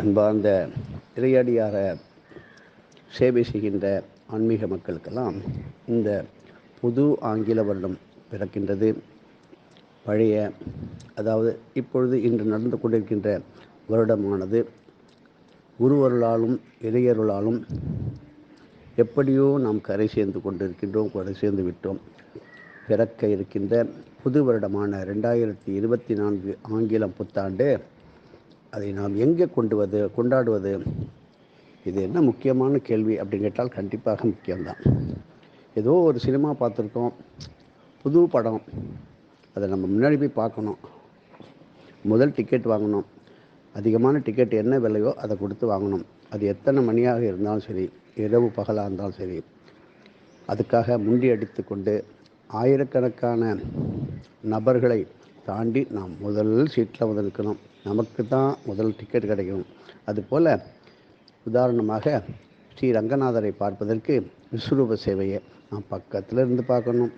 அன்பார்ந்த இறையடியார சேவை செய்கின்ற ஆன்மீக மக்களுக்கெல்லாம் இந்த புது ஆங்கில வருடம் பிறக்கின்றது. பழைய அதாவது இப்பொழுது இன்று நடந்து கொண்டிருக்கின்ற வருடமானது குருவருளாலும் இறையருளாலும் எப்படியோ நாம் கரை சேர்ந்து கொண்டிருக்கின்றோம் கரை சேர்ந்து விட்டோம். பிறக்க இருக்கின்ற புது வருடமான ரெண்டாயிரத்தி இருபத்தி நான்கு ஆங்கிலம் புத்தாண்டு அதை நாம் எங்கே கொண்டுவது கொண்டாடுவது? இது என்ன முக்கியமான கேள்வி அப்படின்னு கேட்டால் கண்டிப்பாக முக்கியம்தான். ஏதோ ஒரு சினிமா பார்த்துருக்கோம் புது படம். அதை நம்ம முன்னாடி போய் பார்க்கணும். முதல் டிக்கெட் வாங்கணும். அதிகமான டிக்கெட் என்ன விலையோ அதை கொடுத்து வாங்கணும். அது எத்தனை மணியாக இருந்தாலும் சரி இரவு பகலாக இருந்தாலும் சரி. அதுக்காக முண்டி அடித்து கொண்டு ஆயிரக்கணக்கான நபர்களை தாண்டி நாம் முதல் சீட்டில் வந்து இருக்கணும் நமக்கு தான் முதல் டிக்கெட் கிடைக்கும். அதுபோல் உதாரணமாக ஸ்ரீ ரங்கநாதரை பார்ப்பதற்கு விஸ்வரூப சேவையை நான் பக்கத்தில் இருந்து பார்க்கணும்.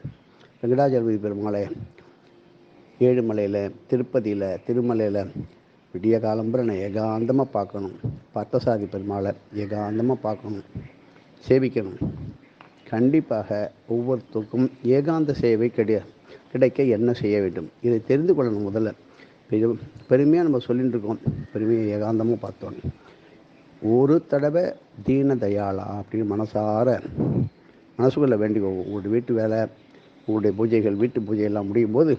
வெங்கடாஜலபதி பெருமாளை ஏழுமலையில் திருப்பதியில் திருமலையில் விடிய காலம்புற நான் ஏகாந்தமாக பார்க்கணும். பத்தசாதி பெருமாளை ஏகாந்தமாக பார்க்கணும். சேவிக்கணும். கண்டிப்பாக ஒவ்வொருத்தருக்கும் ஏகாந்த சேவை கிடை கிடைக்க என்ன செய்ய வேண்டும்? இதை தெரிந்து கொள்ளணும் முதல்ல. பெரு பெருமையாக நம்ம சொல்லிகிட்டு இருக்கோம். பெருமையை ஏகாந்தமாக பார்த்தோம். ஒரு தடவை தீன தயாளா அப்படின்னு மனசார மனசுக்குள்ள வேண்டிக்கோ உங்களுடைய வீட்டு வேலை உங்களுடைய பூஜைகள் வீட்டு பூஜையெல்லாம் முடியும் போது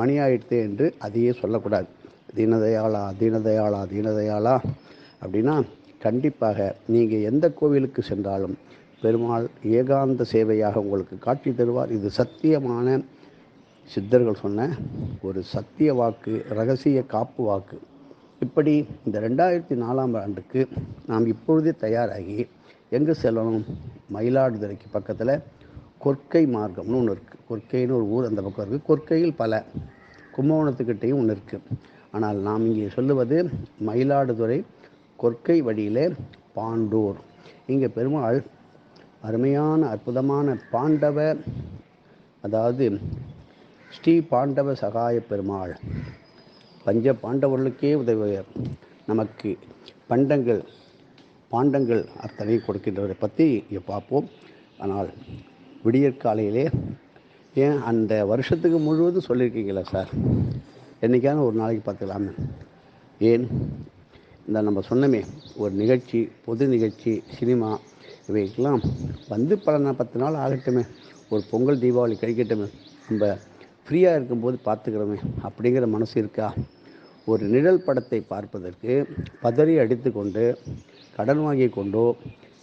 மணி ஆயிடுத்து என்று அதையே சொல்லக்கூடாது. தீனதயாளா தீனதயாளா தீனதயாளா அப்படின்னா கண்டிப்பாக நீங்கள் எந்த கோவிலுக்கு சென்றாலும் பெருமாள் ஏகாந்த சேவையாக உங்களுக்கு காட்சி தருவார். இது சத்தியமான சித்தர்கள் சொன்ன ஒரு சத்திய வாக்கு ரகசிய காப்பு வாக்கு. இப்படி இந்த ரெண்டாயிரத்தி நாலாம் ஆண்டுக்கு நாம் இப்பொழுதே தயாராகி எங்கே செல்லணும்? மயிலாடுதுறைக்கு பக்கத்தில் கொற்கை மார்க்கம்னு ஒன்று இருக்குது கொற்கைன்னு ஒரு ஊர் அந்த பக்கம் இருக்குது கொற்கையில் பல கும்பகோணத்துக்கிட்டேயும் ஒன்று இருக்குது ஆனால் நாம் இங்கே சொல்லுவது மயிலாடுதுறை கொற்கை வழியிலே பாண்டூர். இங்கே பெருமாள் அருமையான அற்புதமான பாண்டவ அதாவது ஸ்ரீ பாண்டவ சகாய பெருமாள். பஞ்ச பாண்டவர்களுக்கே உதவியர். நமக்கு பண்டங்கள் பாண்டங்கள் அத்தனை கொடுக்கின்றவரை பற்றி இங்கே பார்ப்போம். ஆனால் விடியற்காலையிலே ஏன் அந்த வருஷத்துக்கு முழுவதும் சொல்லியிருக்கீங்களா சார்? என்றைக்கான ஒரு நாளைக்கு பார்த்துக்கலாமே. ஏன்? இந்த நம்ம சொன்னமே ஒரு நிகழ்ச்சி பொது நிகழ்ச்சி சினிமா இவைக்கெல்லாம் வந்து பல பத்து நாள் ஆகட்டுமே. ஒரு பொங்கல் தீபாவளி கழிக்கட்டுமே நம்ம ஃப்ரீயாக இருக்கும்போது பார்த்துக்கிறோமே அப்படிங்கிற மனசு இருக்கா? ஒரு நிழல் படத்தை பார்ப்பதற்கு பதறி அடித்து கொண்டு கடன் வாங்கி கொண்டோ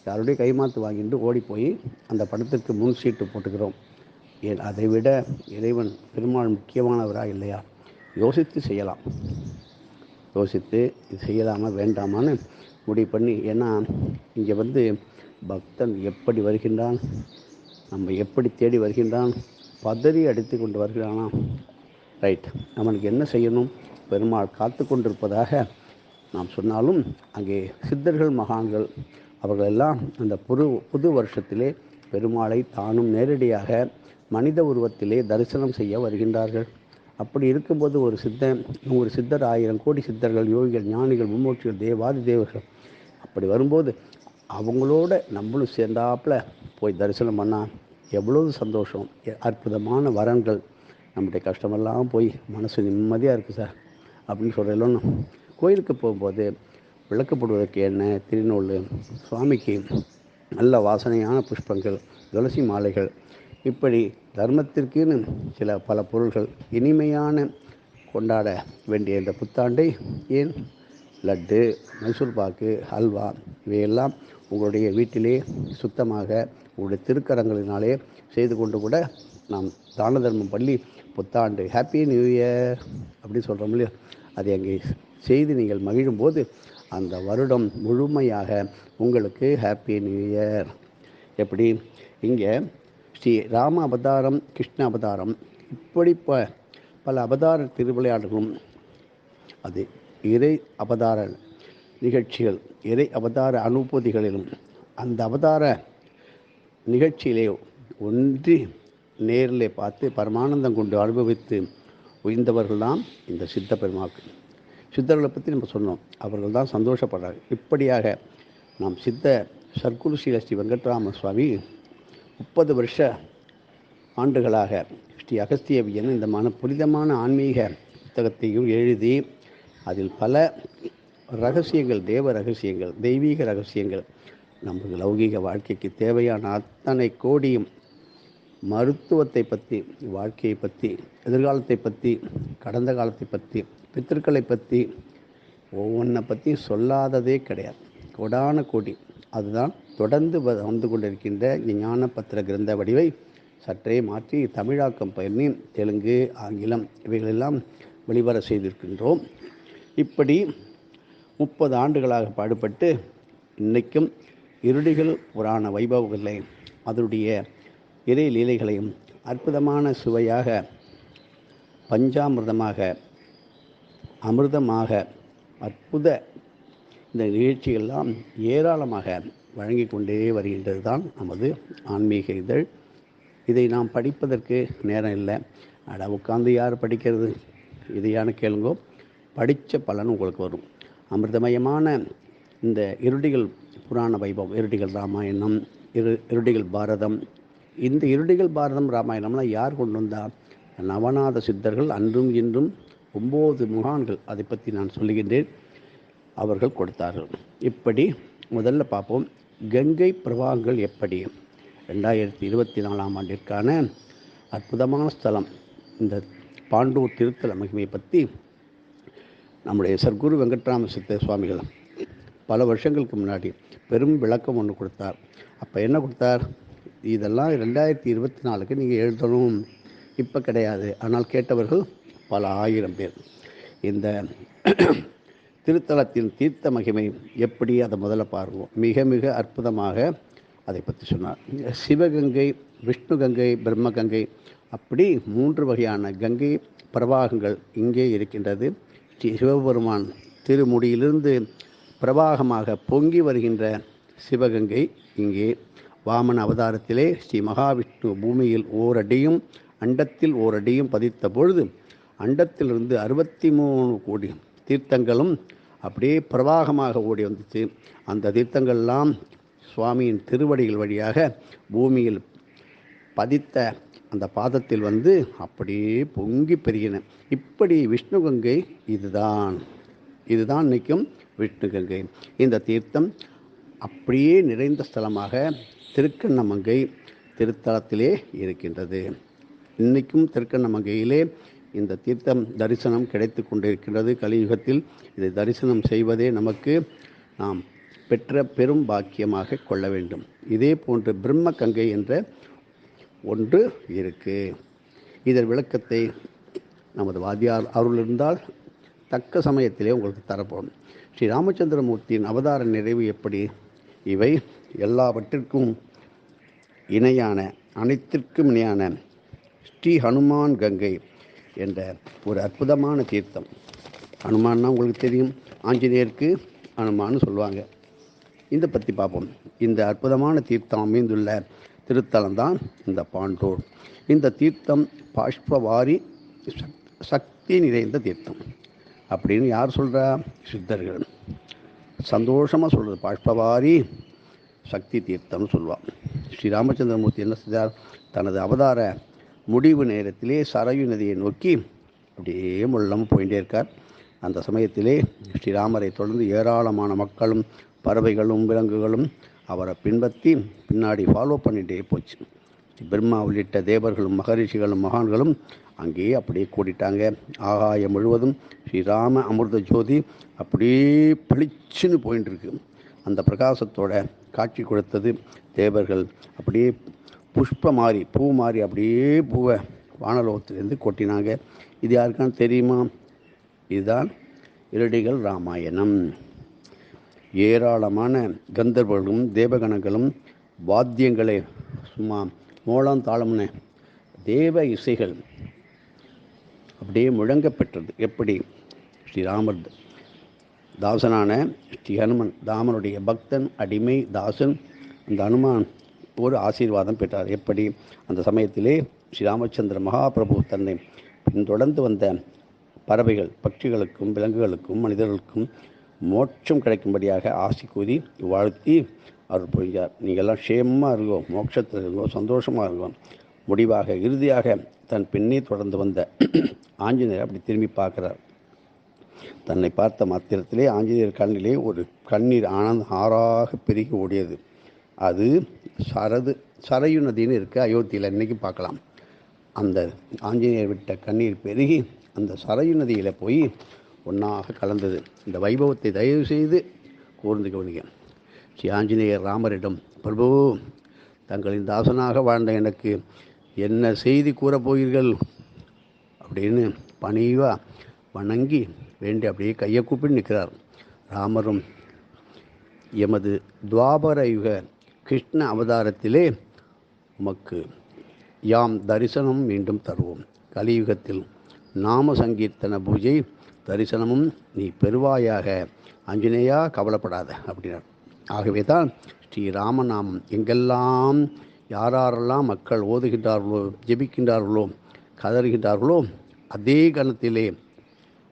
யாருடைய கைமாத்து வாங்கிட்டு ஓடி போய் அந்த படத்திற்கு முன் சீட்டு போட்டுக்கிறோம். ஏன் அதை விட இறைவன் பெருமாள் முக்கியமானவரா இல்லையா? யோசித்து செய்யலாம். யோசித்து இது செய்யலாமா வேண்டாமான்னு முடிவு பண்ணி ஏன்னா இங்கே வந்து பக்தன் எப்படி வருகின்றான்? நம்ம எப்படி தேடி வருகின்றான்? பதறி அடித்து கொண்டு வருகிறானா? ரைட் அவனுக்கு என்ன செய்யணும்? பெருமாள் காத்து கொண்டிருப்பதாக நாம் சொன்னாலும் அங்கே சித்தர்கள் மகான்கள் அவர்களெல்லாம் அந்த புது புது வருஷத்திலே பெருமாளை தானும் நேரடியாக மனித உருவத்திலே தரிசனம் செய்ய வருகின்றார்கள். அப்படி இருக்கும்போது ஒரு சித்தன் ஒரு சித்தர் ஆயிரம் கோடி சித்தர்கள் யோகிகள் ஞானிகள் மும்மூர்த்திகள் தேவாதி தேவர்கள் அப்படி வரும்போது அவங்களோட நம்மளும் சேர்ந்தாப்புல போய் தரிசனம் பண்ணால் எவ்வளவு சந்தோஷம் அற்புதமான வரன்கள். நம்முடைய கஷ்டமெல்லாம் போய் மனசு நிம்மதியாக இருக்குது சார் அப்படின்னு சொல்கிறோம் கோயிலுக்கு போகும்போது விளக்கப்படுவதற்கு என்ன திருநூல் சுவாமிக்கு நல்ல வாசனையான புஷ்பங்கள் துளசி மாலைகள். இப்படி தர்மத்திற்குன்னு சில பல பொருள்கள் இனிமையான கொண்டாட வேண்டிய இந்த புத்தாண்டை ஏன்? லட்டு மைசூர் பாக்கு ஹல்வா இவையெல்லாம் உங்களுடைய வீட்டிலே சுத்தமாக உங்களுடைய திருக்கரங்களினாலே செய்து கொண்டு கூட நாம் தான தர்மம் பண்ணி புத்தாண்டு ஹாப்பி நியூ இயர் அப்படின்னு சொல்கிறோம் இல்லையா? அதை அங்கே செய்து நீங்கள் மகிழும்போது அந்த வருடம் முழுமையாக உங்களுக்கு ஹாப்பி நியூ இயர் எப்படி? இங்கே ஸ்ரீ ராம அவதாரம் கிருஷ்ண அவதாரம் இப்படி ப பல அவதார திருவிளையாடுகளும் அது இறை அவதார நிகழ்ச்சிகள் இறை அவதார அனுபூதிகளிலும் அந்த அவதார நிகழ்ச்சியிலே ஒன்றி நேரில் பார்த்து பரமானந்தம் கொண்டு அனுபவித்து உயர்ந்தவர்கள் தான் இந்த சித்த பெருமாக்கு. சித்தர்களை பற்றி நம்ம சொன்னோம். அவர்கள் தான் சந்தோஷப்படுறாங்க இப்படியாக நாம் சித்த சர்க்குரு ஸ்ரீ ஸ்ரீ வெங்கட்ராம சுவாமி முப்பது வருஷ ஆண்டுகளாக ஸ்ரீ அகஸ்தியவியன் இந்த மன புனிதமான ஆன்மீக புத்தகத்தையும் எழுதி அதில் பல ரகசியங்கள் தேவ ரகசியங்கள் தெய்வீக ரகசியங்கள் நமது லௌகீக வாழ்க்கைக்கு தேவையான அத்தனை கோடியும் மருத்துவத்தை பற்றி வாழ்க்கையை பற்றி எதிர்காலத்தை பற்றி கடந்த காலத்தை பற்றி பித்தர்களை பற்றி ஒவ்வொன்றை பற்றி சொல்லாததே கிடையாது. கோடான கோடி. அதுதான் தொடர்ந்து வ- வந்து கொண்டிருக்கின்ற ஞான பத்திர கிரந்த வடிவை சற்றே மாற்றி தமிழாக்கம் பயணி தெலுங்கு ஆங்கிலம் இவைகளெல்லாம் வெளிவர செய்திருக்கின்றோம். இப்படி முப்பது ஆண்டுகளாக பாடுபட்டு இன்றைக்கும் இருடிகள் புராண வைபவங்களை. அதனுடைய இறை லீலைகளையும் அற்புதமான சுவையாக பஞ்சாமிர்தமாக அமிர்தமாக அற்புத இந்த நிகழ்ச்சியெல்லாம் ஏராளமாக வழங்கி கொண்டே வருகின்றது தான் நமது ஆன்மீக இதழ். இதை நாம் படிப்பதற்கு நேரம் இல்லை. அட உட்காந்து யார் படிக்கிறது? இதையான கேளுங்கோ. படித்த பலன் உங்களுக்கு வரும். அமிர்தமயமான இந்த இருடிகள் புராண வைபவம் இருடிகள் ராமாயணம் இரு இருடிகள் பாரதம். இந்த இருடிகள் பாரதம் ராமாயணம்லாம் யார் கொண்டு வந்தா? நவநாத சித்தர்கள் அன்றும் இன்றும் ஒம்பது முகான்கள் அதை பற்றி நான் சொல்லுகின்றேன். அவர்கள் கொடுத்தார்கள். இப்படி முதல்ல பார்ப்போம். கங்கை பிரவாகங்கள் எப்படி? ரெண்டாயிரத்தி இருபத்தி நாலாம் ஆண்டிற்கான அற்புதமான ஸ்தலம். இந்த பாண்டூர் திருத்தல மகிமையை பற்றி நம்முடைய சர்க்குரு வெங்கட்ராம சித்த சுவாமிகள் பல வருஷங்களுக்கு முன்னாடி பெரும் விளக்கம் ஒன்று கொடுத்தார். அப்போ என்ன கொடுத்தார்? இதெல்லாம் ரெண்டாயிரத்தி இருபத்தி நாலுக்கு நீங்கள் எழுதணும். இப்போ கிடையாது. ஆனால் கேட்டவர்கள் பல ஆயிரம் பேர். இந்த திருத்தலத்தின் தீர்த்த மகிமை எப்படி அதை முதல்ல பாருவோம் மிக மிக அற்புதமாக அதை பற்றி சொன்னார். சிவகங்கை விஷ்ணு கங்கை பிரம்ம கங்கை அப்படி மூன்று வகையான கங்கை பிரவாகங்கள் இங்கே இருக்கின்றது. ஸ்ரீ சிவபெருமான் திருமுடியிலிருந்து பிரவாகமாக பொங்கி வருகின்ற சிவகங்கை இங்கே வாமன அவதாரத்திலே ஸ்ரீ மகாவிஷ்ணு பூமியில் ஓரடியும் அண்டத்தில் ஓரடியும் பதித்த பொழுது அண்டத்திலிருந்து அறுபத்தி மூணு கோடி தீர்த்தங்களும் அப்படியே பிரவாகமாக ஓடி வந்துச்சு. அந்த தீர்த்தங்கள்லாம் சுவாமியின் திருவடிகள் வழியாக பூமியில் பதித்த அந்த பாதத்தில் வந்து அப்படியே பொங்கி பெருகின. இப்படி விஷ்ணு கங்கை இதுதான். இதுதான் நிற்கும் விஷ்ணு கங்கை இந்த தீர்த்தம் அப்படியே நிறைந்த ஸ்தலமாக திருக்கண்ணமங்கை திருத்தலத்திலே இருக்கின்றது. இன்றைக்கும் திருக்கண்ணமங்கையிலே இந்த தீர்த்தம் தரிசனம் கிடைத்து கொண்டிருக்கின்றது. கலியுகத்தில் இதை தரிசனம் செய்வதே நமக்கு நாம் பெற்ற பெரும் பாக்கியமாக கொள்ள வேண்டும். இதே போன்று பிரம்ம கங்கை என்ற ஒன்று இருக்கு. இதன் விளக்கத்தை நமது வாத்தியார் அருள் இருந்தால் தக்க சமயத்திலே உங்களுக்கு தரப்படும் ஸ்ரீ ராமச்சந்திரமூர்த்தியின் அவதார நிறைவு எப்படி? இவை எல்லாவற்றிற்கும் இணையான அனைத்திற்கும் இணையான ஸ்ரீ ஹனுமான் கங்கை என்ற ஒரு அற்புதமான தீர்த்தம். ஹனுமான்னா உங்களுக்கு தெரியும் ஆஞ்சநேயருக்கு ஹனுமான்னு சொல்லுவாங்க. இந்த பற்றி பார்ப்போம். இந்த அற்புதமான தீர்த்தம் அமைந்துள்ள திருத்தலம் தான் இந்த பாண்டூர். இந்த தீர்த்தம் பாஷ்பவாரி சக்தி நிறைந்த தீர்த்தம். அப்படின்னு யார் சொல்கிறா சித்தர்கள். சந்தோஷமாக சொல்கிறது பாஷ்பவாரி சக்தி தீர்த்தம்னு சொல்லுவாள் ஸ்ரீ ராமச்சந்திரமூர்த்தி என்ன செய்தார் தனது அவதார முடிவு நேரத்திலே சரயு நதியை நோக்கி அப்படியே முள்ளம் போயிட்டே இருக்கார். அந்த சமயத்திலே ஸ்ரீராமரை தொடர்ந்து ஏராளமான மக்களும் பறவைகளும் விலங்குகளும் அவரை பின்பற்றி பின்னாடி ஃபாலோ பண்ணிகிட்டே போச்சு. பிரம்மா உள்ளிட்ட தேவர்களும் மகரிஷிகளும் மகான்களும் அங்கேயே அப்படியே கூடிட்டாங்க. ஆகாயம் முழுவதும் ஸ்ரீராம அமிர்த ஜோதி அப்படியே பளிச்சுன்னு போயின்னு இருக்கு அந்த பிரகாசத்தோட காட்சி கொடுத்தது தேவர்கள். அப்படியே புஷ்ப மாறி பூ மாறி அப்படியே பூவை வானலோகத்திலேருந்து கொட்டினாங்க. இது யாருக்கான்னு தெரியுமா? இதுதான் இரடிகள் ராமாயணம். ஏராளமான கந்தர்வர்களும் தேவகணங்களும் வாத்தியங்களை. சும்மா மோளம் தாளம்னு. தேவ இசைகள் அப்படியே முழங்க பெற்றது எப்படி ஸ்ரீராமர் தாசனான ஸ்ரீ ஹனுமன் தாமனுடைய பக்தன் அடிமை தாசன் அந்த ஹனுமான் ஒரு ஆசீர்வாதம் பெற்றார். எப்படி? அந்த சமயத்திலே ஸ்ரீராமச்சந்திர மகாபிரபு தன்னை பின்தொடர்ந்து வந்த பறவைகள் பட்சிகளுக்கும் விலங்குகளுக்கும் மனிதர்களுக்கும் மோட்சம் கிடைக்கும்படியாக ஆசி கூறி வாழ்த்தி அவர் புரிஞ்சார் நீங்கள்லாம் க்ஷேமமாக இருக்கோம் மோட்சத்தில் இருக்கோம் சந்தோஷமாக இருக்கோம் முடிவாக இறுதியாக தன் பெண்ணை தொடர்ந்து வந்த ஆஞ்சநேயர் அப்படி திரும்பி பார்க்குறார். தன்னை பார்த்த மாத்திரத்திலே ஆஞ்சநேயர் கண்ணிலே ஒரு கண்ணீர் ஆனந்த ஆறாக பெருகி ஓடியது. அது சரது சரையு நதின்னு இருக்குது அயோத்தியில் இன்றைக்கி பார்க்கலாம். அந்த ஆஞ்சநேயர் விட்ட கண்ணீர் பெருகி அந்த சரையு நதியில் போய் ஒன்றாக கலந்தது. இந்த வைபவத்தை தயவு செய்து கூர்ந்து கவனிக்க ஸ்ரீ ஆஞ்சநேயர் ராமரிடம் பிரபு தங்களின் தாசனாக வாழ்ந்த எனக்கு என்ன செய்தி கூறப் போகிறீர்கள்? அப்படின்னு பணிவா வணங்கி வேண்டி அப்படியே கையை கூப்பிட்டு நிற்கிறார். ராமரும் எமது துவாபர யுக கிருஷ்ண அவதாரத்திலே உமக்கு யாம் தரிசனம் மீண்டும் தருவோம். கலியுகத்தில் நாம சங்கீர்த்தன பூஜை தரிசனமும் நீ பெறுவாயாக. ஆஞ்சநேயா கவலைப்படாத அப்படின்னார். ஆகவே தான் ஸ்ரீராமநாமம் எங்கெல்லாம் யாரெல்லாம் மக்கள் ஓதுகின்றார்களோ ஜெபிக்கின்றார்களோ கதறுகின்றார்களோ அதே கணத்திலே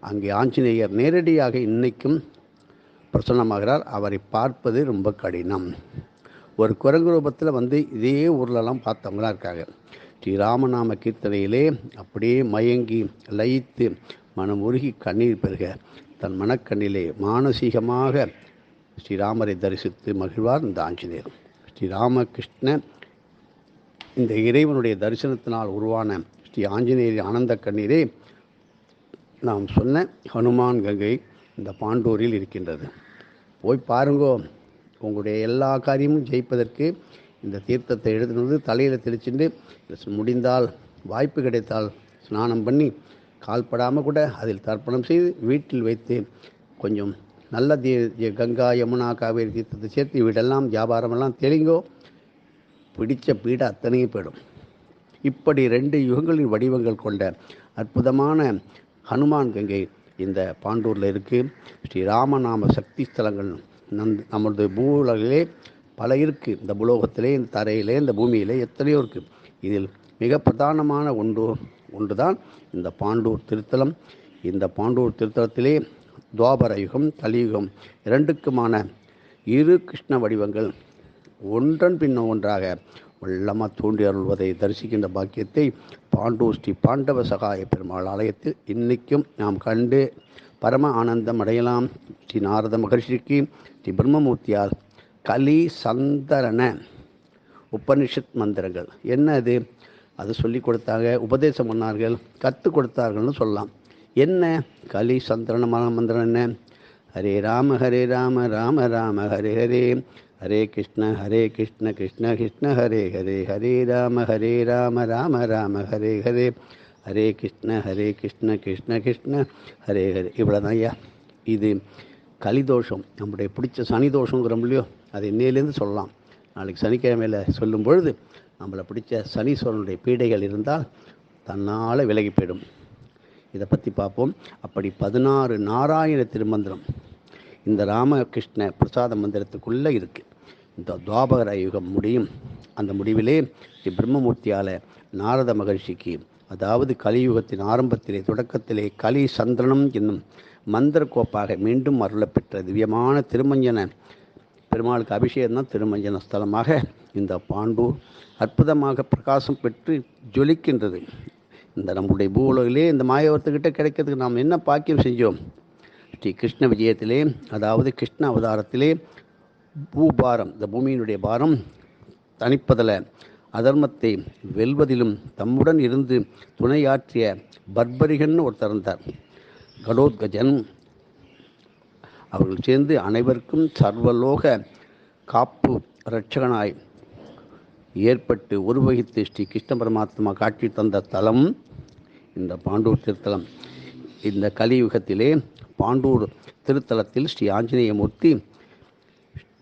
அங்கே ஆஞ்சநேயர் நேரடியாக இன்னைக்கும் பிரசன்னமாகிறார். அவரை பார்ப்பது ரொம்ப கடினம். ஒரு குரங்கு ரூபத்தில் வந்து இதே ஊர்லலாம் பார்த்தவங்களாம் இருக்காங்க. ஸ்ரீராமநாம கீர்த்தனையிலே அப்படியே மயங்கி லயித்து மனம் உருகி கண்ணீர் பெருக தன் மனக்கண்ணிலே மானசீகமாக ஸ்ரீராமரை தரிசித்து மகிழ்வார் இந்த ஆஞ்சநேயர். ஸ்ரீராமகிருஷ்ண இந்த இறைவனுடைய தரிசனத்தினால் உருவான ஸ்ரீ ஆஞ்சநேயரின் ஆனந்த கண்ணீரே நாம் சொன்ன ஹனுமான் கங்கை இந்த பாண்டூரில் இருக்கின்றது. போய் பாருங்கோ உங்களுடைய எல்லா காரியமும் ஜெயிப்பதற்கு இந்த தீர்த்தத்தை எழுதுனது தலையில் தெளிச்சுட்டு முடிந்தால் வாய்ப்பு கிடைத்தால் ஸ்நானம் பண்ணி கால்படாமல் கூட அதில் தர்ப்பணம் செய்து வீட்டில் வைத்து கொஞ்சம் நல்ல தீ கங்கா யமுனா காவேரி தீர்த்தத்தை சேர்த்து வீடெல்லாம் வியாபாரமெல்லாம் தெளிங்கோ பிடித்த பீடை அத்தனையும் போயிடும். இப்படி ரெண்டு யுகங்களின் வடிவங்கள் கொண்ட அற்புதமான ஹனுமான் கங்கை இந்த பாண்டூரில் இருக்குது ஸ்ரீராமநாம சக்தி ஸ்தலங்கள் நம் நமது பூலகிலே பல இருக்குது இந்த புலோகத்திலே இந்த தரையிலே இந்த பூமியிலே எத்தனையோ இருக்குது இதில் மிக பிரதானமான ஒன்று ஒன்று தான் இந்த பாண்டூர் திருத்தலம். இந்த பாண்டூர் திருத்தலத்திலே துவாபர யுகம் கலியுகம் இரண்டுக்குமான இரு கிருஷ்ண வடிவங்கள் ஒன்றன் பின்ன ஒன்றாக வெள்ளமாக தோன்றி அருள்வதை தரிசிக்கின்ற பாக்கியத்தை பாண்டூர் ஸ்ரீ பாண்டவ சகாய பெருமாள் ஆலயத்தில் இன்னைக்கும் நாம் கண்டு பரம ஆனந்தம் அடையலாம். ஸ்ரீ நாரத மகர்ஷிக்கு ஸ்ரீ பிரம்மமூர்த்தியால் கலி சந்தரண உபனிஷத் மந்திரங்கள். என்ன அது அது சொல்லி கொடுத்தாங்க உபதேசம் பண்ணார்கள் கற்றுக் கொடுத்தார்கள்னு சொல்லலாம். என்ன? கலி சந்திரன மந்திரம் என்ன? ஹரே ராம ஹரே ராம ராம ராம ஹரே ஹரே. ஹரே கிருஷ்ண ஹரே கிருஷ்ண கிருஷ்ண கிருஷ்ண ஹரே ஹரே. ஹரே ராம ஹரே ராம ராம ராம ஹரே ஹரே. ஹரே கிருஷ்ண ஹரே கிருஷ்ண கிருஷ்ண கிருஷ்ண ஹரே ஹரே. இவ்வளோதான் ஐயா. இது கலிதோஷம். நம்முடைய பிடிச்ச சனி தோஷங்கிறோம் இல்லையோ அது இன்னையிலேருந்து சொல்லலாம். நாளைக்கு சனிக்கிழமையில் சொல்லும் பொழுது நம்மளை பிடிச்ச சனீஸ்வரனுடைய பீடைகள் இருந்தால் தன்னால் விலகி போயிடும். இதை பற்றி பார்ப்போம். அப்படி பதினாறு நாராயண திருமந்திரம் இந்த ராமகிருஷ்ண பிரசாத மந்திரத்துக்குள்ளே இருக்குது இந்த துவாபகர யுகம் முடியும். அந்த முடிவிலே ஸ்ரீ பிரம்மமூர்த்தியால் நாரத மகர்ஷிக்கு அதாவது கலியுகத்தின் ஆரம்பத்திலே தொடக்கத்திலே கலி சந்திரனம் என்னும் மந்திர கோப்பாக மீண்டும் அருளப்பெற்ற திவ்யமான திருமஞ்சன பெருமாளுக்கு அபிஷேகம் தான் திருமஞ்சன ஸ்தலமாக இந்த பாண்டூர் அற்புதமாக பிரகாசம் பெற்று ஜொலிக்கின்றது. இந்த நம்முடைய பூவுலகிலே இந்த மாயவர்த்துக்கிட்ட கிடைக்கிறதுக்கு நாம் என்ன பாக்கியம் செஞ்சோம்? ஸ்ரீ கிருஷ்ண விஜயத்திலே அதாவது கிருஷ்ண அவதாரத்திலே பூபாரம் இந்த பூமியினுடைய பாரம் தணிப்பதில் அதர்மத்தை வெல்வதிலும் தம்முடன் இருந்து துணையாற்றிய பர்பரிகன் ஒருத்தர் இருந்தார். கடோத்கஜன். அவர்கள் சேர்ந்து அனைவருக்கும் சர்வலோக காப்பு இரட்சகனாய் ஏற்பட்டு உருவகித்து ஸ்ரீ கிருஷ்ண பரமாத்மா காட்சி தந்த தலம் இந்த பாண்டூர் திருத்தலம். இந்த கலியுகத்திலே பாண்டூர் திருத்தலத்தில் ஸ்ரீ ஆஞ்சநேயமூர்த்தி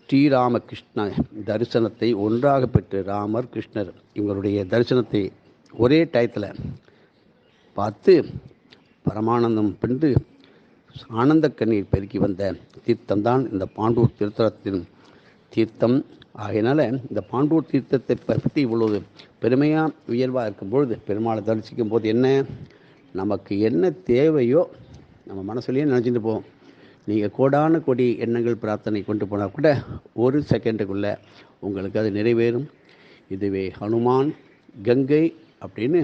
ஸ்ரீராமகிருஷ்ண தரிசனத்தை ஒன்றாக பெற்று ராமர் கிருஷ்ணர் இவங்களுடைய தரிசனத்தை ஒரே டயத்தில் பார்த்து பரமானந்தம் பெண்டு ஆனந்த கண்ணீர் பெருக்கி வந்த தீர்த்தம்தான் இந்த பாண்டூர் திருத்தலத்தின் தீர்த்தம். ஆகையினால இந்த பாண்டூர் தீர்த்தத்தை பற்றி இவ்வளவு பெருமையாக உயர்வாக இருக்கும் பொழுது பெருமாளை தரிசிக்கும் போது என்ன? நமக்கு என்ன தேவையோ நம்ம மனசுலேயே நினச்சிட்டு போவோம். நீங்கள் கோடான கொடி எண்ணங்கள் பிரார்த்தனை கொண்டு போனால் கூட ஒரு செகண்டுக்குள்ளே உங்களுக்கு அது நிறைவேறும். இதுவே ஹனுமான் கங்கை அப்படின்னு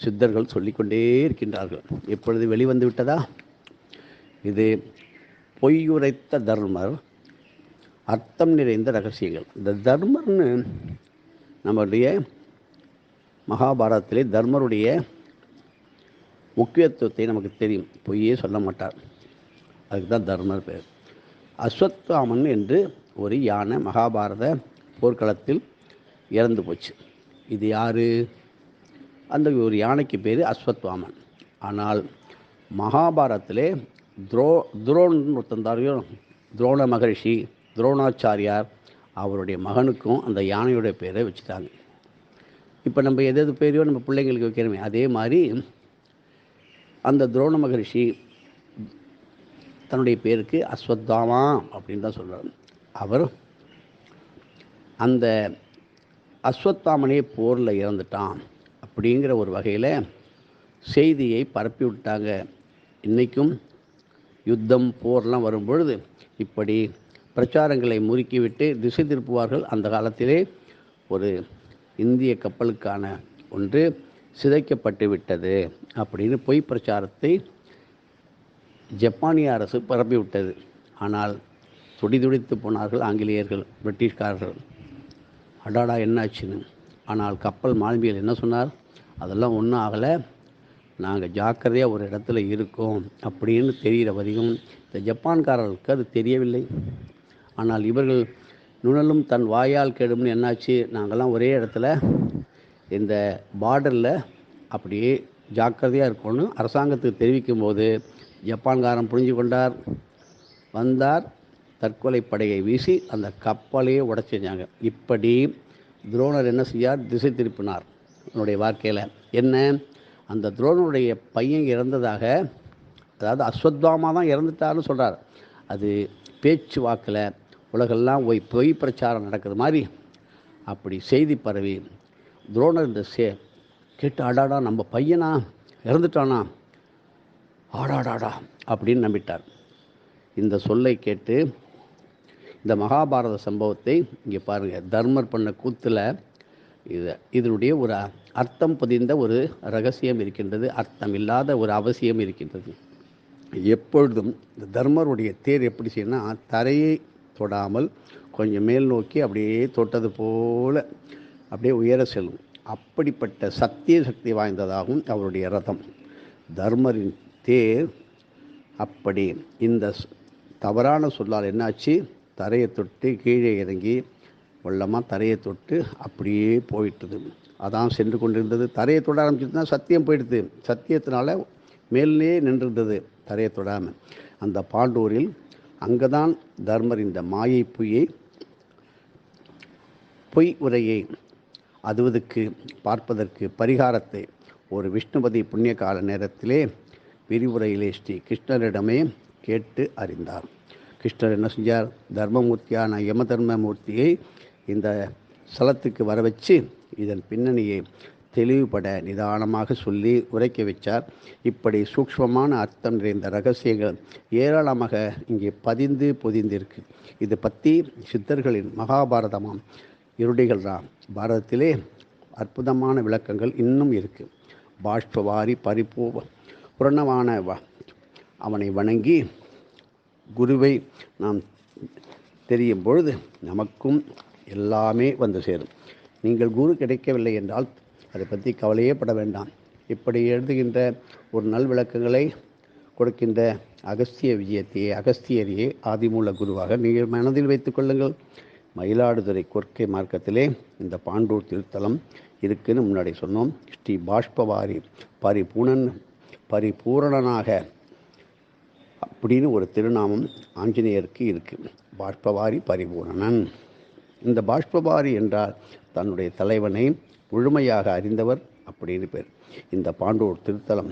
சித்தர்கள் சொல்லிக்கொண்டே இருக்கின்றார்கள். இப்பொழுது வெளிவந்து விட்டதா? இது பொய்யுரைத்த தர்மர் அர்த்தம் நிறைந்த ரகசியங்கள். இந்த தர்மர்னு நம்மளுடைய மகாபாரதத்திலே தர்மருடைய முக்கியத்துவத்தை நமக்கு தெரியும். பொய்யே சொல்ல மாட்டார். அதுக்கு தான் தர்மர் பேர் அஸ்வத்தாமன் என்று ஒரு யானை மகாபாரத போர்க்களத்தில் இறந்து போச்சு. இது யார்? அந்த ஒரு யானைக்கு பேர் அஸ்வத்வாமன் ஆனால் மகாபாரதத்திலே துரோ துரோன் ஒருத்தந்தாரையோ துரோண மகரிஷி துரோணாச்சாரியார் அவருடைய மகனுக்கும் அந்த யானையோட பேரை வச்சுட்டாங்க. இப்போ நம்ம எது எது பேரையோ நம்ம பிள்ளைங்களுக்கு வைக்கிறோமே அதே மாதிரி அந்த துரோண மகரிஷி தன்னுடைய பேருக்கு அஸ்வத்தாமா அப்படின்னு தான் சொல்கிறார் அவர் அந்த அஸ்வத்தாமனே போரில் இறந்துட்டான் அப்படிங்கிற ஒரு வகையில் செய்தியை பரப்பி விட்டாங்க. இன்றைக்கும் யுத்தம் போர்லாம் வரும்பொழுது இப்படி பிரச்சாரங்களை முறுக்கிவிட்டு திசை திருப்புவார்கள். அந்த காலத்திலே ஒரு இந்திய கப்பலுக்கான ஒன்று சிதைக்கப்பட்டு விட்டது அப்படின்னு பொய் பிரச்சாரத்தை ஜப்பானிய அரசு பரப்பிவிட்டது. ஆனால் துடிதுடித்து போனார்கள் ஆங்கிலேயர்கள் பிரிட்டிஷ்காரர்கள். அடாடா என்னாச்சுன்னு. ஆனால் கப்பல் மாலுமிகள் என்ன சொன்னார்? அதெல்லாம் ஒன்றும் ஆகலை. நாங்கள் ஜாக்கிரதையாக ஒரு இடத்துல இருக்கோம் அப்படின்னு தெரிகிற வரைக்கும் இந்த ஜப்பான்காரர்களுக்கு அது தெரியவில்லை. ஆனால் இவர்கள் நுணலும் தன் வாயால் கெடும்னு என்னாச்சு? நாங்கள்லாம் ஒரே இடத்துல இந்த பார்டரில் அப்படியே ஜாக்கிரதையாக இருக்கணும்னு அரசாங்கத்துக்கு தெரிவிக்கும் போது ஜப்பான்காரன் புரிஞ்சு கொண்டார். வந்தார். தற்கொலை படையை வீசி அந்த கப்பலையே உடச்சிருந்தாங்க இப்படி துரோணர் என்ன செய்யார்? திசை திருப்பினார் என்னுடைய வாழ்க்கையில். என்ன? அந்த துரோணருடைய பையன் இறந்ததாக அதாவது அஸ்வத்வாமா தான் இறந்துட்டார்னு சொல்கிறார் அது பேச்சு வாக்கில் உலகெல்லாம் போய் பொய் பிரச்சாரம் நடக்கிற மாதிரி. அப்படி செய்தி பரவி துரோணர் இந்த சே கேட்டு அடாடா நம்ம பையனா? இறந்துட்டானா? ஆடாடாடா அப்படின்னு நம்பிட்டார். இந்த சொல்லை கேட்டு இந்த மகாபாரத சம்பவத்தை இங்கே பாருங்கள் தர்மர் பண்ண கூத்தில் இது இதனுடைய ஒரு அர்த்தம் பதிந்த ஒரு ரகசியம் இருக்கின்றது. அர்த்தம் இல்லாத ஒரு அவசியம் இருக்கின்றது. எப்பொழுதும் இந்த தர்மருடைய தேர் எப்படி செய்யணும்னா தரையை தொடாமல் கொஞ்சம் மேல் நோக்கி அப்படியே தொட்டது போல அப்படியே உயர செல்லும். அப்படிப்பட்ட சத்திய சக்தி வாய்ந்ததாகும் அவருடைய ரதம். தர்மரின் தேர் அப்படி இந்த தவறான சொல்லால் என்னாச்சு? தரையை தொட்டு கீழே இறங்கி வெள்ளமாக தரையை தொட்டு அப்படியே போயிட்டுது. அதான் சென்று கொண்டிருந்தது. தரையை தொட ஆரம்பிச்சிட்டுனா சத்தியம் போயிடுது. சத்தியத்தினால மேலே நின்றிருந்தது தரையை தொடாமல் அந்த பாண்டூரில் அங்கே தான் தர்மர் இந்த மாயை பொய்யை பொய் உரையை அதுவதற்கு பார்ப்பதற்கு பரிகாரத்தை ஒரு விஷ்ணுபதி புண்ணிய கால நேரத்திலே விரிவுரையிலே ஸ்ரீ கிருஷ்ணரிடமே கேட்டு அறிந்தார். கிருஷ்ணர் என்ன செஞ்சார்? தர்மமூர்த்தியான யம தர்மமூர்த்தியை இந்த ஸ்தலத்துக்கு வர வச்சு இதன் பின்னணியை தெளிவுபட நிதானமாக சொல்லி உரைக்க வச்சார். இப்படி சூக்ஷ்மமான அர்த்தம் நிறைந்த ரகசியங்கள் ஏராளமாக இங்கே பதிந்து பொதிந்திருக்கு. இது பற்றி சித்தர்களின் மகாபாரதமாம். இருடிகள் தான் பாரதத்திலே அற்புதமான விளக்கங்கள் இன்னும் இருக்குது பாஷ்பவாரி பரிபூ புரணமான வ- அவனை வணங்கி குருவை நாம் தெரியும் பொழுது நமக்கும் எல்லாமே வந்து சேரும். நீங்கள் குரு கிடைக்கவில்லை என்றால் அதை பற்றி கவலையே பட வேண்டாம். இப்படி எழுதுகின்ற ஒரு நல் விளக்கங்களை கொடுக்கின்ற அகஸ்திய விஜயத்தையே அகஸ்தியரையே ஆதிமூல குருவாக நீங்கள் மனதில் வைத்துக் கொள்ளுங்கள். மயிலாடுதுறை கொற்கை மார்க்கத்திலே இந்த பாண்டூர் திருத்தலம் இருக்குன்னு முன்னாடி சொன்னோம். ஸ்ரீ பாஷ்பவாரி பரிபூணன் பரிபூரணனாக அப்படின்னு ஒரு திருநாமம் ஆஞ்சநேயருக்கு இருக்குது பாஷ்பவாரி பரிபூரணன். இந்த பாஷ்பவாரி என்றால் தன்னுடைய தலைவனை முழுமையாக அறிந்தவர் அப்படின்னு பேர். இந்த பாண்டூர் திருத்தலம்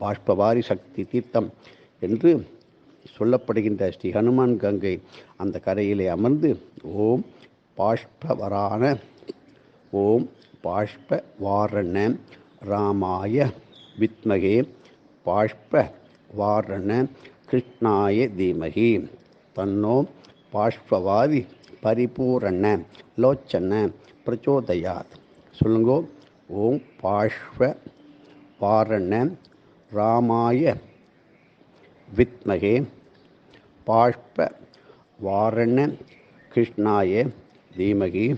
பாஷ்பவாரி சக்தி தீர்த்தம் என்று சொல்லப்படுகின்ற ஸ்ரீ ஹனுமான் கங்கை அந்த கரையிலே அமர்ந்து ஓம் பாஷ்பவரான ஓம் பாஷ்ப வாரண ராமாய வித்மகே பாஷ்ப வாரண கிருஷ்ணாய தீமகி. தன்னோ பாஷ்பவாதி பரிபூரண லோச்சன பிரச்சோதயாத். சொல்லுங்கோ. ஓம் பாஷ்வ வாரண ராமாய வித்மகே. பாஷ்ப வாரண கிருஷ்ணாய தீமகி.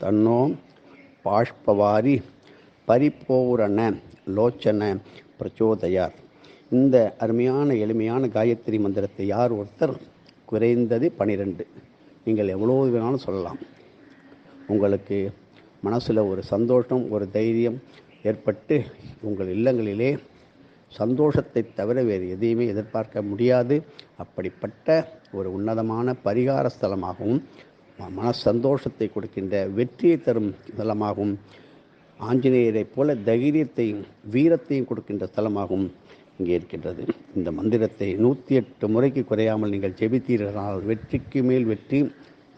தன்னோ பாஷ்பவாரி பரிபூரண லோச்சன பிரச்சோதயார் இந்த அருமையான எளிமையான காயத்ரி மந்திரத்தை யார் ஒருத்தர்? குறைந்தது பனிரெண்டு. நீங்கள் எவ்வளோ வேணாலும் சொல்லலாம். உங்களுக்கு மனசில் ஒரு சந்தோஷம் ஒரு தைரியம் ஏற்பட்டு உங்கள் இல்லங்களிலே சந்தோஷத்தை தவிர வேறு எதையுமே எதிர்பார்க்க முடியாது. அப்படிப்பட்ட ஒரு உன்னதமான பரிகார ஸ்தலமாகவும் மன சந்தோஷத்தை கொடுக்கின்ற வெற்றியை தரும் ஸ்தலமாகவும் ஆஞ்சநேயரைப் போல தைரியத்தையும் வீரத்தையும் கொடுக்கின்ற ஸ்தலமாகவும் இங்கே இருக்கின்றது. இந்த மந்திரத்தை நூற்றி எட்டு முறைக்கு குறையாமல் நீங்கள் ஜெபித்தீர்களால் வெற்றிக்கு மேல் வெற்றி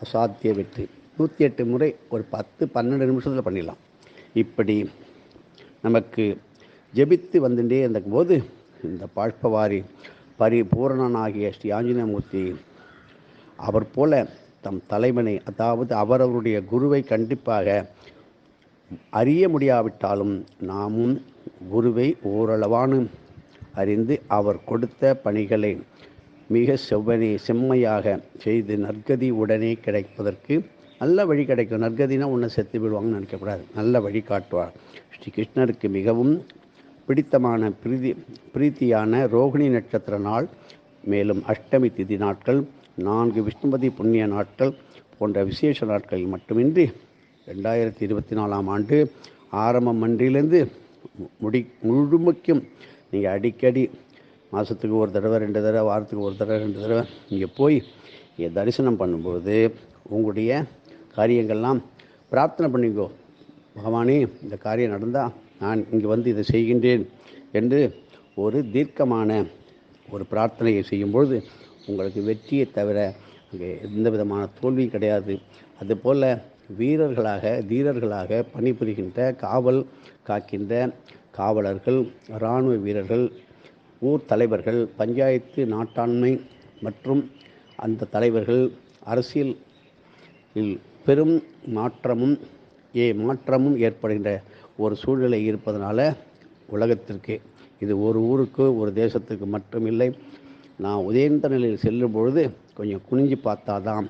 அசாத்திய வெற்றி. நூற்றி எட்டு முறை ஒரு பத்து பன்னெண்டு நிமிஷத்தில் பண்ணிடலாம். இப்படி நமக்கு ஜெபித்து வந்துட்டே இருந்தபோது இந்த பாஷ்பவாரி பரிபூரணனாகிய ஸ்ரீ ஆஞ்சநேயமூர்த்தி அவர் போல தம் தலைவனை அதாவது அவரவருடைய குருவை கண்டிப்பாக அறிய முடியாவிட்டாலும் நாமும் குருவை ஓரளவான அறிந்து அவர் கொடுத்த பணிகளை மிக செவ்வனே செம்மையாக செய்து நற்கதி உடனே கிடைப்பதற்கு நல்ல வழி கிடைக்கும். நற்கதினா ஒன்று செத்து விடுவாங்கன்னு நினைக்கக்கூடாது. நல்ல வழி காட்டுவார் ஸ்ரீ கிருஷ்ணருக்கு மிகவும் பிடித்தமான பிரீதி பிரீத்தியான ரோகிணி நட்சத்திர நாள். மேலும் அஷ்டமி திதி நாட்கள் நான்கு விஷ்ணுபதி புண்ணிய நாட்கள் போன்ற விசேஷ நாட்களில் மட்டுமின்றி ரெண்டாயிரத்தி இருபத்தி நாலாம் ஆண்டு ஆரம்பம் அன்றிலிருந்து மு- முடி முழுமைக்கும் நீங்கள் அடிக்கடி மாதத்துக்கு ஒரு தடவை ரெண்டு தடவை வாரத்துக்கு ஒரு தடவை ரெண்டு தடவை இங்கே போய் இங்கே தரிசனம் பண்ணும்போது உங்களுடைய காரியங்கள்லாம் பிரார்த்தனை பண்ணிக்கோ. பகவானே இந்த காரியம் நடந்தால் நான் இங்கே வந்து இதை செய்கின்றேன் என்று ஒரு தீர்க்கமான ஒரு பிரார்த்தனையை செய்யும்பொழுது உங்களுக்கு வெற்றியை தவிர அங்கே எந்த விதமான தோல்வியும் கிடையாது. அதுபோல் வீரர்களாக தீரர்களாக பணிபுரிகின்ற காவல் காக்கின்ற காவலர்கள் இராணுவ வீரர்கள் ஊர் தலைவர்கள் பஞ்சாயத்து நாட்டாண்மை மற்றும் அந்த தலைவர்கள் அரசியல் இல் பெரும் மாற்றமும் ஏ மாற்றமும் ஏற்படுகின்ற ஒரு சூழ்நிலை இருப்பதனால உலகத்திற்கு. இது ஒரு ஊருக்கு ஒரு தேசத்துக்கு மட்டுமில்லை. நான் உயர்ந்த நிலையில் செல்லும் பொழுது கொஞ்சம் குனிஞ்சு பார்த்தாதான்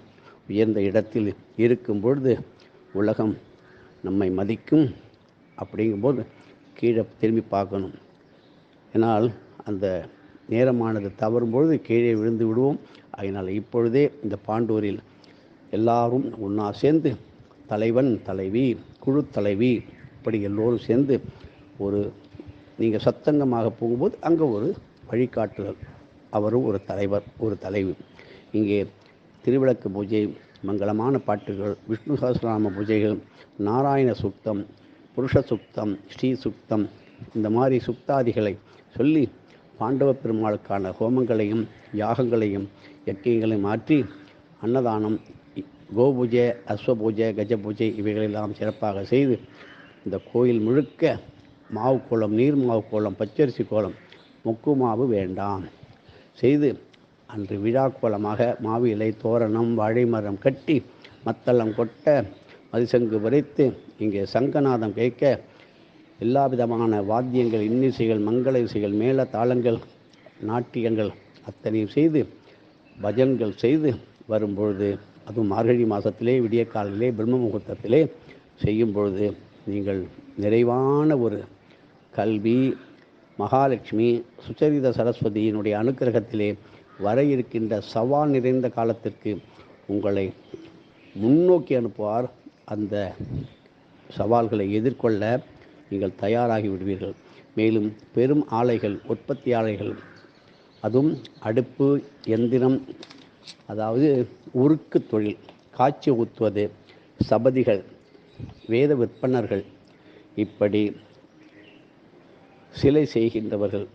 உயர்ந்த இடத்தில் இருக்கும் பொழுது உலகம் நம்மை மதிக்கும் அப்படிங்கும்போது கீழே திரும்பி பார்க்கணும். ஏன்னால் அந்த நேரமானது தவறும்பொழுது கீழே விழுந்து விடுவோம். அதனால் இப்பொழுதே இந்த பாண்டூரில் எல்லாரும் ஒன்றா சேர்ந்து தலைவன் தலைவி குழு தலைவி இப்படி எல்லோரும் சேர்ந்து ஒரு நீங்கள் சத்தங்கமாக போகும்போது அங்கே ஒரு வழிகாட்டுதல். அவரும் ஒரு தலைவர் ஒரு தலைவி. இங்கே திருவிளக்கு பூஜை மங்களமான பாட்டுகள் விஷ்ணு சகசிரநாம பூஜைகள் நாராயண சுக்தம் புருஷ சுக்தம் ஸ்ரீ சுக்தம் இந்த மாதிரி சுக்தாதிகளை சொல்லி பாண்டவ பெருமாளுக்கான ஹோமங்களையும் யாகங்களையும் யக்கியங்களையும் மாற்றி அன்னதானம் கோபூஜை அஸ்வ பூஜை கஜ பூஜை இவைகளெல்லாம் சிறப்பாக செய்து இந்த கோயில் முழுக்க மாவு கோலம் நீர் மாவு கோலம் பச்சரிசி கோலம் முக்கு மாவு வேண்டாம். செய்து அன்று விழா கோலமாக மாவு இலை தோரணம் வாழை மரம் கட்டி மத்தளம் கொட்ட மதிசங்கு வரைத்து இங்கே சங்கநாதம் கேட்க எல்லா விதமான வாத்தியங்கள் இன்னிசைகள் மங்கள இசைகள் மேல தாளங்கள் நாட்டியங்கள் அத்தனையும் செய்து பஜன்கள் செய்து வரும்பொழுது அதுவும் மார்கழி மாதத்திலே விடிய காலையிலே பிரம்ம முகூர்த்தத்திலே செய்யும் பொழுது நீங்கள் நிறைவான ஒரு கல்வி மகாலட்சுமி சுச்சரித சரஸ்வதியினுடைய அனுக்கிரகத்திலே வர இருக்கின்ற சவால் நிறைந்த காலத்திற்கு உங்களை முன்னோக்கி அனுப்புவார் அந்த சவால்களை எதிர்கொள்ள நீங்கள் தயாராகி விடுவீர்கள். மேலும் பெரும் ஆலைகள் உற்பத்தி ஆலைகள் அதுவும் அடுப்பு எந்திரம் அதாவது உருக்கு தொழில் காய்ச்சி ஊத்துவது சபதிகள் வேத விற்பனர்கள் இப்படி சிலை செய்கின்றவர்கள்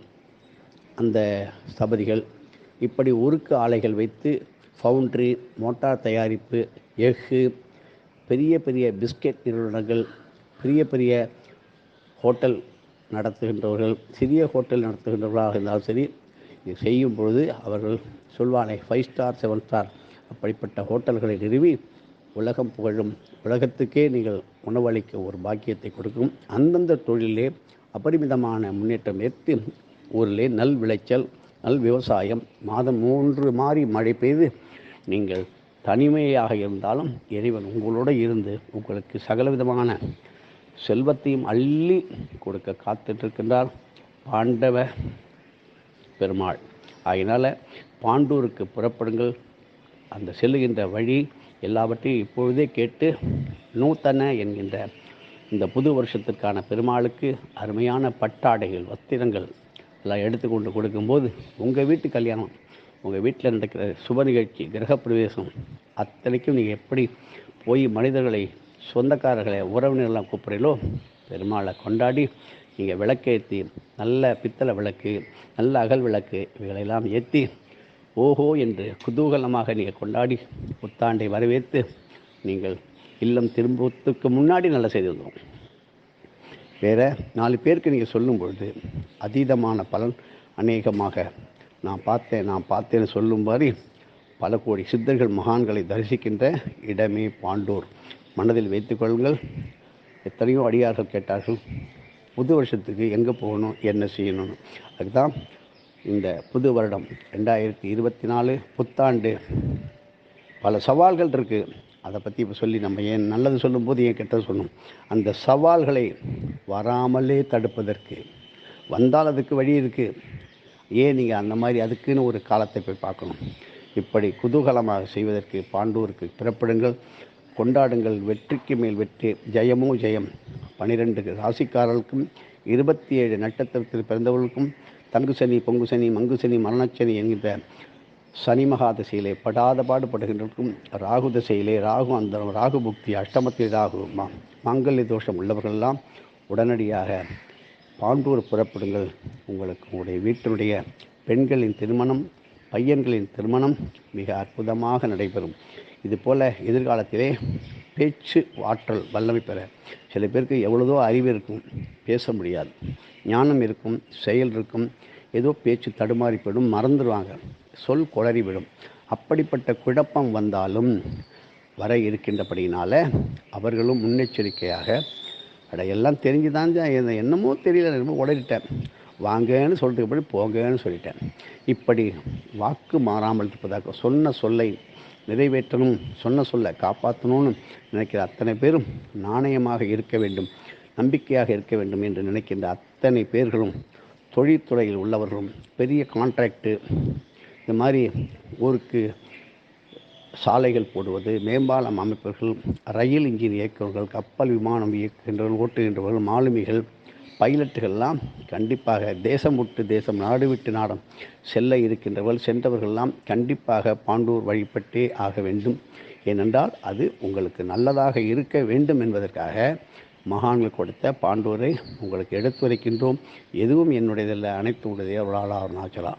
அந்த சபதிகள் இப்படி உருக்கு ஆலைகள் வைத்து ஃபவுண்ட்ரி மோட்டார் தயாரிப்பு எஃகு பெரிய பெரிய பிஸ்கெட் நிறுவனங்கள் பெரிய பெரிய ஹோட்டல் நடத்துகின்றவர்கள் சிறிய ஹோட்டல் நடத்துகின்றவர்களாக இருந்தாலும் சரி இது செய்யும் பொழுது அவர்கள் சொல்வானே ஃபைவ் ஸ்டார் செவன் ஸ்டார் அப்படிப்பட்ட ஹோட்டல்களை நிறுவி உலகம் புகழும். உலகத்துக்கே நீங்கள் உணவளிக்க ஒரு பாக்கியத்தை கொடுக்கும். அந்தந்த தொழிலே அபரிமிதமான முன்னேற்றம் ஏற்று ஊரிலே நல் விளைச்சல் நல் விவசாயம் மாதம் மூன்று மாறி மழை பெய்து நீங்கள் தனிமையாக இருந்தாலும் இறைவன் உங்களோடு இருந்து உங்களுக்கு சகலவிதமான செல்வத்தையும் அள்ளி கொடுக்க காத்துட்ருக்கின்றார் பாண்டவ பெருமாள். ஆகினால் பாண்டூருக்கு புறப்படுங்கள். அந்த செல்லுகின்ற வழி எல்லாவற்றையும் இப்பொழுதே கேட்டு நூத்தன என்கின்ற இந்த புது வருஷத்திற்கான பெருமாளுக்கு அருமையான பட்டாடைகள் வஸ்திரங்கள் எல்லாம் எடுத்துக்கொண்டு கொடுக்கும்போது உங்கள் வீட்டு கல்யாணம் உங்கள் வீட்டில் நடக்கிற சுப நிகழ்ச்சி கிரகப்பிரவேசம் அத்தனைக்கும் நீங்கள் எப்படி போய் மனிதர்களை சொந்தக்காரர்களை உறவினர்கள்லாம் கூப்பிட்றீங்களோ பெருமாளை கொண்டாடி நீங்கள் விளக்கேற்றி நல்ல பித்தளை விளக்கு நல்ல அகல் விளக்கு இவைகளெல்லாம் ஏற்றி ஓஹோ என்று குதூகலமாக நீங்கள் கொண்டாடி புத்தாண்டை வரவேற்று நீங்கள் இல்லம் திரும்பத்துக்கு முன்னாடி நல்லா செய்து வந்தோம் வேறு நாலு பேருக்கு நீங்கள் சொல்லும் பொழுது அதீதமான பலன் அநேகமாக நான் பார்த்தேன் நான் பார்த்தேன்னு சொல்லும் மாதிரி பல கோடி சித்தர்கள் மகான்களை தரிசிக்கின்ற இடமே பாண்டூர். மனதில் வைத்துக்கொள்ளுங்கள் எத்தனையோ அடியார்கள் கேட்டார்கள் புது வருஷத்துக்கு எங்கே போகணும் என்ன செய்யணும் அதுதான் இந்த புது வருடம் ரெண்டாயிரத்தி இருபத்தி நாலு புத்தாண்டு பல சவால்கள் இருக்குது அதை பற்றி இப்போ சொல்லி நம்ம ஏன் நல்லது சொல்லும்போது ஏன் கெட்டது சொல்லணும் அந்த சவால்களை வராமலே தடுப்பதற்கு வந்தால் அதுக்கு வழி இருக்குது ஏன் நீங்கள் அந்த மாதிரி அதுக்குன்னு ஒரு காலத்தை போய் பார்க்கணும்? இப்படி குதூகலமாக செய்வதற்கு பாண்டூருக்கு பிறப்பிடுங்கள். கொண்டாடுங்கள். வெற்றிக்கு மேல் வெற்றி. ஜெயமோ ஜெயம். பனிரெண்டு ராசிக்காரர்களுக்கும் இருபத்தி ஏழு நட்சத்திரத்தில் பிறந்தவர்களுக்கும் தங்கு சனி பொங்கு சனி மங்கு சனி மரணச்சனி என்கின்ற சனி மகா திசையிலே படாத பாடுபடுகின்றவர்களுக்கும் ராகு திசையிலே ராகு அந்த ராகு புக்தி அஷ்டமத்தில் ராகு மா மாங்கல்ய தோஷம் உள்ளவர்களெல்லாம் உடனடியாக பாண்டூர் புறப்படுங்கள். உங்களுக்கு உங்களுடைய வீட்டினுடைய பெண்களின் திருமணம் பையன்களின் திருமணம் மிக அற்புதமாக நடைபெறும். இதுபோல் எதிர்காலத்திலே பேச்சு ஆற்றல் வல்லமை பெற சில பேருக்கு எவ்வளவோ அறிவு இருக்கும் பேச முடியாது. ஞானம் இருக்கும் செயல் இருக்கும் ஏதோ பேச்சு தடுமாறி போயிடும் மறந்துடுவாங்க. சொல் குளறிவிடும். அப்படிப்பட்ட குழப்பம் வந்தாலும் வர இருக்கின்றபடியினால் அவர்களும் முன்னெச்சரிக்கையாக அட எல்லாம் தெரிஞ்சு தான் என்னமோ தெரியல என்னமோ உளறிட்டேன். வாங்கன்னு சொல்லிட்டு போங்கன்னு சொல்லிட்டேன். இப்படி வாக்கு மாறாமல் இருப்பதாக சொன்ன சொல்லை நிறைவேற்றணும் சொன்ன சொல்ல காப்பாற்றணும்னு நினைக்கிற அத்தனை பேரும் நாணயமாக இருக்க வேண்டும் நம்பிக்கையாக இருக்க வேண்டும் என்று நினைக்கின்ற அத்தனை பேர்களும் தொழில்துறையில் உள்ளவர்களும் பெரிய கான்ட்ராக்டு இந்த மாதிரி ஊருக்கு சாலைகள் போடுவது மேம்பாலம் அமைப்பவர்கள் ரயில் இன்ஜின் இயக்குநர்கள் கப்பல் விமானம் இயக்குகின்றவர்கள் ஓட்டுகின்றவர்கள் மாலுமிகள் பைலட்டுகள்லாம் கண்டிப்பாக தேசம் விட்டு தேசம் நாடு விட்டு நாடம் செல்ல இருக்கின்றவர்கள் சென்றவர்கள்லாம் கண்டிப்பாக பாண்டூர் வழிபட்டே ஆக வேண்டும். ஏனென்றால் அது உங்களுக்கு நல்லதாக இருக்க வேண்டும் என்பதற்காக மகான்கள் கொடுத்த பாண்டூரை உங்களுக்கு எடுத்துரைக்கின்றோம் எதுவும் என்னுடையதல்ல அனைத்து உடையதே அருளாளா அருணாச்சலா